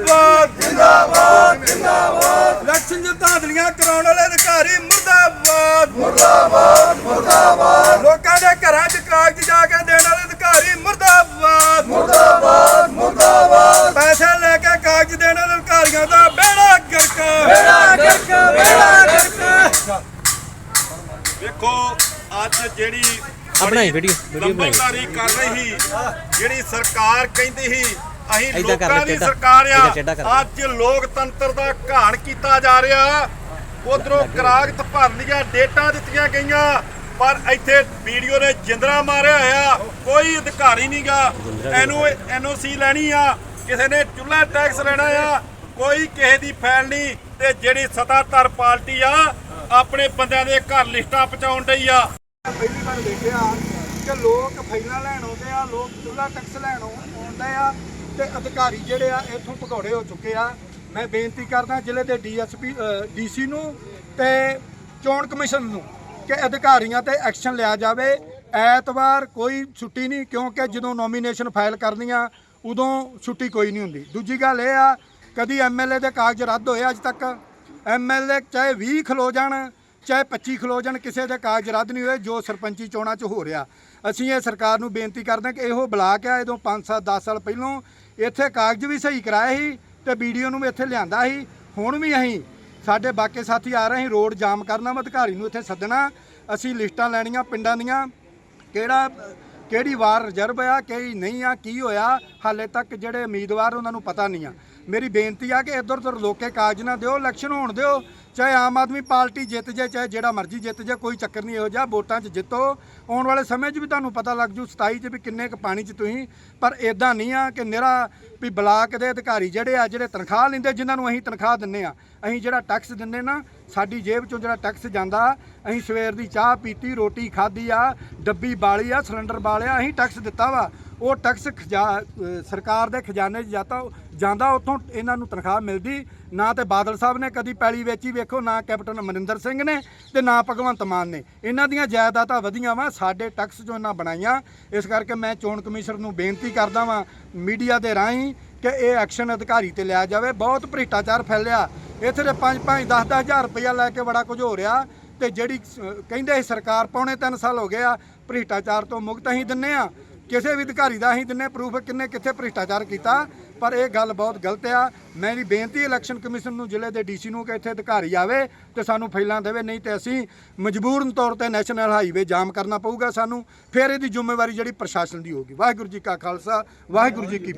ਮੁਰਦਾਬਾਦ ਜਿੰਦਾਬਾਦ ਜਿੰਦਾਬਾਦ। ਇਲੈਕਸ਼ਨ ਚ ਧਾਂਦਲੀਆਂ ਕਰਾਉਣ ਵਾਲੇ ਅਧਿਕਾਰੀ ਮੁਰਦਾਬਾਦ। ਮੁਰਦਾਬਾਦ ਮੁਰਦਾਬਾਦ। ਲੋਕਾਂ ਦੇ ਘਰਾਂ 'ਚ ਕਾਗਜ਼ ਜਾ ਕੇ ਦੇਣ ਵਾਲੇ ਅਧਿਕਾਰੀ ਮੁਰਦਾਬਾਦ। ਮੁਰਦਾਬਾਦ ਮੁਰਦਾਬਾਦ। ਪੈਸੇ ਲੈ ਕੇ ਕਾਗਜ਼ ਦੇਣ ਵਾਲੇ ਅਧਿਕਾਰੀਆਂ ਦਾ ਬੇੜਾ ਗਰਕ ਬੇੜਾ ਗਰਕ ਬੇੜਾ ਗਰਕ ਵੇਖੋ ਅੱਜ ਜਿਹੜੀ ਆਪਣਾ ਹੀ ਵੀਡੀਓ ਵੀਡੀਓ ਬਣਾਈ। ਕਰ ਰਹੀ ਜਿਹੜੀ ਸਰਕਾਰ ਕਹਿੰਦੀ ਸੀ ਅਸੀਂ ਏਦਾਂ ਕਰ ਲੋਕਾਂ ਦੀ ਟੇਢਾ। ਸਰਕਾਰ ਏਦਾਂ ਟੇਢਾ ਕਰ। ਆ ਅੱਜ ਲੋਕਤੰਤਰ ਦਾ ਘਾਣ ਕੀਤਾ ਜਾ ਰਿਹਾ। ਉਧਰੋਂ ਕਰਾਗਤ ਭਰ ਲੀਆਂ ਡੇਟਾਂ ਦਿੱਤੀਆਂ ਗਈਆਂ ਪਰ ਇੱਥੇ ਵੀਡੀਓ ਨੇ ਜਿੰਦਰਾ ਮਾਰਿਆ ਹੋਇਆ। ਕੋਈ ਅਧਿਕਾਰੀ ਨਹੀਂਗਾ ਇਹਨੂੰ ਐਨਓਸੀ ਲੈਣੀ ਆ। ਕਿਸੇ ਨੇ ਚੁੱਲ੍ਹਾ ਟੈਕਸ ਲੈਣਾ ਆ। ਕੋਈ ਕਿਸੇ ਦੀ ਫੈਲ ਨਹੀਂ ਤੇ ਜਿਹੜੀ ਸਤਾਧਰ ਪਾਰਟੀ ਆ ਆਪਣੇ ਬੰਦਿਆਂ ਦੇ ਘਰ ਲਿਸਟਾਂ ਪਹੁੰਚਾਉਣ ਡਈ ਆ। ਪਹਿਲੀ ਵਾਰ ਦੇਖਿਆ ਕਿ ਲੋਕ ਫਾਈਲਾਂ ਲੈਣ ਆਉਂਦੇ ਆ ਲੋਕ ਚੁੱਲਾ ਟੈਕਸ ਲੈਣ ਆਉਂ- ਆਉਂਦੇ ਆ। ਤੇ ਅਧਿਕਾਰੀ ਜਿਹੜੇ ਆ ਇੱਥੋਂ ਭਗੌੜੇ ਹੋ ਚੁੱਕੇ ਆ। ਮੈਂ ਬੇਨਤੀ ਕਰਦਾ ਜ਼ਿਲ੍ਹੇ ਦੇ ਡੀਐਸਪੀ ਡੀਸੀ ਨੂੰ ਤੇ ਚੋਣ ਕਮਿਸ਼ਨ ਨੂੰ ਕਿ ਅਧਿਕਾਰੀਆਂ ਤੇ ਐਕਸ਼ਨ ਲਿਆ ਜਾਵੇ। ਐਤਵਾਰ ਕੋਈ ਛੁੱਟੀ ਨਹੀਂ, ਕਿਉਂਕਿ ਜਦੋਂ ਨੋਮੀਨੇਸ਼ਨ ਫਾਈਲ ਕਰਨੀਆਂ, ਉਦੋਂ ਛੁੱਟੀ ਕੋਈ ਨਹੀਂ ਹੁੰਦੀ। ਦੂਜੀ ਗੱਲ ਇਹ ਆ, ਕਦੀ ਐਮਐਲਏ ਦੇ ਕਾਗਜ਼ ਰੱਦ ਹੋਏ ਅੱਜ ਤੱਕ? ਐਮਐਲਏ ਚਾਹੇ 20 ਖਲੋ ਜਾਣ, ਚਾਹੇ 25 ਖਲੋ ਜਾਣ, ਕਿਸੇ ਦੇ ਕਾਗਜ਼ ਰੱਦ ਨਹੀਂ ਹੋਏ, ਜੋ ਸਰਪੰਚੀ ਚੋਣਾਂ 'ਚ ਹੋ ਰਿਹਾ। ਅਸੀਂ ਇਹ ਸਰਕਾਰ ਨੂੰ ਬੇਨਤੀ ਕਰਦੇ ਹਾਂ ਕਿ ਇਹੋ ਬਲਾਕ ਆ, ਇਹਦੋਂ 5 7 10 ਸਾਲ ਪਹਿਲੋਂ ਇੱਥੇ ਕਾਗਜ਼ ਵੀ ਸਹੀ ਕਰਾਏ ਸੀ ਤੇ ਵੀਡੀਓ ਨੂੰ ਵੀ ਇੱਥੇ ਲਿਆਂਦਾ ਸੀ। ਹੁਣ ਵੀ ਅਸੀਂ ਸਾਡੇ ਬਾਕੀ ਸਾਥੀ ਆ ਰਹੇ ਸੀ, ਰੋਡ ਜਾਮ ਕਰਨਾ ਵਾ ਅਧਿਕਾਰੀ ਨੂੰ ਇੱਥੇ ਸੱਦਣਾ। ਅਸੀਂ ਲਿਸਟਾਂ ਲੈਣੀਆਂ ਪਿੰਡਾਂ ਦੀਆਂ, ਕਿਹੜਾ, ਕਿਹੜੀ ਵਾਰ ਰਿਜ਼ਰਵ ਆ, ਕਿਹੜੀ ਨਹੀਂ ਆ, ਕੀ ਹੋਇਆ, ਹਾਲੇ ਤੱਕ ਜਿਹੜੇ ਉਮੀਦਵਾਰ ਉਹਨਾਂ ਨੂੰ ਪਤਾ ਨਹੀਂ ਆ। ਮੇਰੀ ਬੇਨਤੀ ਆ ਕਿ ਇੱਧਰ ਉੱਧਰ ਲੋਕੇ ਕਾਗਜ਼ ਨਾ ਦਿਓ ਇਲੈਕਸ਼ਨ ਹੋਣ ਦਿਓ, ਚਾਹੇ ਆਮ ਆਦਮੀ ਪਾਰਟੀ ਜਿੱਤ ਜਾਏ, ਚਾਹੇ ਜਿਹੜਾ ਮਰਜ਼ੀ ਜਿੱਤ ਜਾਏ, ਕੋਈ ਚੱਕਰ ਨਹੀਂ ਇਹੋ ਜਿਹਾ, ਵੋਟਾਂ 'ਚ ਜਿੱਤੋ। ਆਉਣ ਵਾਲੇ ਸਮੇਂ 'ਚ ਵੀ ਤੁਹਾਨੂੰ ਪਤਾ ਲੱਗ ਜੂ 27 'ਚ ਵੀ ਕਿੰਨੇ ਕੁ ਪਾਣੀ 'ਚ ਤੁਸੀਂ, ਪਰ ਇਦਾਂ ਨਹੀਂ ਆ ਕਿ ਨਿਹਰਾ ਵੀ ਬਲਾਕ ਦੇ ਅਧਿਕਾਰੀ ਜਿਹੜੇ ਆ, ਜਿਹੜੇ ਤਨਖਾਹ ਲੈਂਦੇ, ਜਿਨ੍ਹਾਂ ਨੂੰ ਅਸੀਂ ਤਨਖਾਹ ਦਿੰਨੇ ਆ, ਅਸੀਂ ਜਿਹੜਾ ਟੈਕਸ ਦਿੰਨੇ ਨਾ, ਸਾਡੀ ਜੇਬ 'ਚੋਂ ਜਿਹੜਾ ਟੈਕਸ ਜਾਂਦਾ, ਅਸੀਂ ਸਵੇਰ ਦੀ ਚਾਹ ਪੀਤੀ, ਰੋਟੀ ਖਾਧੀ ਆ, ਡੱਬੀ ਬਾਲੀ ਆ ਸਿਲੰਡਰ ਬਾਲਿਆ, ਅਸੀਂ ਟੈਕਸ ਦਿੱਤਾ ਵਾ। ਉਹ ਟੈਕਸ ਖਜਾ ਸਰਕਾਰ ਦੇ ਖਜ਼ਾਨੇ 'ਚ ਜਾਂ ਤਾਂ ਜਾਂਦਾ ਉੱਥੋਂ ਇਹਨਾਂ ਨੂੰ ਤਨਖਾਹ ਮਿਲਦੀ। ਨਾ ਤੇ ਬਾਦਲ ਸਾਹਿਬ ਨੇ ਕਦੀ ਪੈਲੀ ਵੇਚੀ ਵੇਖੋ, ਨਾ ਕੈਪਟਨ ਅਮਰਿੰਦਰ ਸਿੰਘ ਨੇ ਤੇ ਨਾ ਭਗਵੰਤ ਮਾਨ ਨੇ। ਇਹਨਾਂ ਦੀਆਂ ਜਾਇਦਾਦਾਂ ਵਧੀਆਂ ਵਾ, ਸਾਡੇ ਟੈਕਸ ਜੋ ਇਹਨਾਂ ਬਣਾਈਆਂ। ਇਸ ਕਰਕੇ ਮੈਂ ਚੋਣ ਕਮਿਸ਼ਨਰ ਨੂੰ ਬੇਨਤੀ ਕਰਦਾ ਵਾਂ, ਮੀਡੀਆ ਦੇ ਰਾਹੀਂ ਕਿ ਇਹ ਐਕਸ਼ਨ ਅਧਿਕਾਰੀ ਤੇ ਲਿਆ ਜਾਵੇ। ਬਹੁਤ ਭ੍ਰਿਸ਼ਟਾਚਾਰ ਫੈਲਿਆ। ਇੱਥੇ ਦੇ 5 5 10 10 ਹਜ਼ਾਰ ਰੁਪਇਆ ਲੈ ਕੇ ਬੜਾ ਕੁਝ ਹੋ ਰਿਹਾ ਤੇ ਜਿਹੜੀ ਕਹਿੰਦੇ ਸਰਕਾਰ ਪੌਣੇ 3 ਸਾਲ ਹੋ ਗਏ ਆ, ਭ੍ਰਿਸ਼ਟਾਚਾਰ ਤੋਂ ਮੁਕਤ ਅਸੀਂ ਦਿੰਨੇ ਆ। ਕਿਸੇ ਵੀ ਅਧਿਕਾਰੀ ਦਾ ਅਸੀਂ ਦਿੰਨੇ ਪ੍ਰੂਫ ਕਿੰਨੇ ਕਿੱਥੇ ਭ੍ਰਿਸ਼ਟਾਚਾਰ ਕੀਤਾ, ਪਰ ਇਹ ਗੱਲ ਬਹੁਤ ਗਲਤ ਆ। ਮੇਰੀ ਬੇਨਤੀ ਇਲੈਕਸ਼ਨ ਕਮਿਸ਼ਨ ਨੂੰ, ਜ਼ਿਲ੍ਹੇ ਦੇ ਡੀਸੀ ਨੂੰ ਕਿ ਇੱਥੇ ਅਧਿਕਾਰੀ ਆਵੇ ਤੇ ਸਾਨੂੰ ਫੈਲਾਂ ਦੇਵੇ, ਨਹੀਂ ਤੇ ਅਸੀਂ ਮਜਬੂਰਨ ਤੌਰ ਤੇ ਨੈਸ਼ਨਲ ਹਾਈਵੇ ਜਾਮ ਕਰਨਾ ਪਊਗਾ ਸਾਨੂੰ, ਫਿਰ ਇਹਦੀ ਜ਼ਿੰਮੇਵਾਰੀ ਜਿਹੜੀ ਪ੍ਰਸ਼ਾਸਨ ਦੀ ਹੋਊਗੀ। ਵਾਹਿਗੁਰੂ ਜੀ ਕਾ ਖਾਲਸਾ, ਵਾਹਿਗੁਰੂ ਜੀ ਕੀ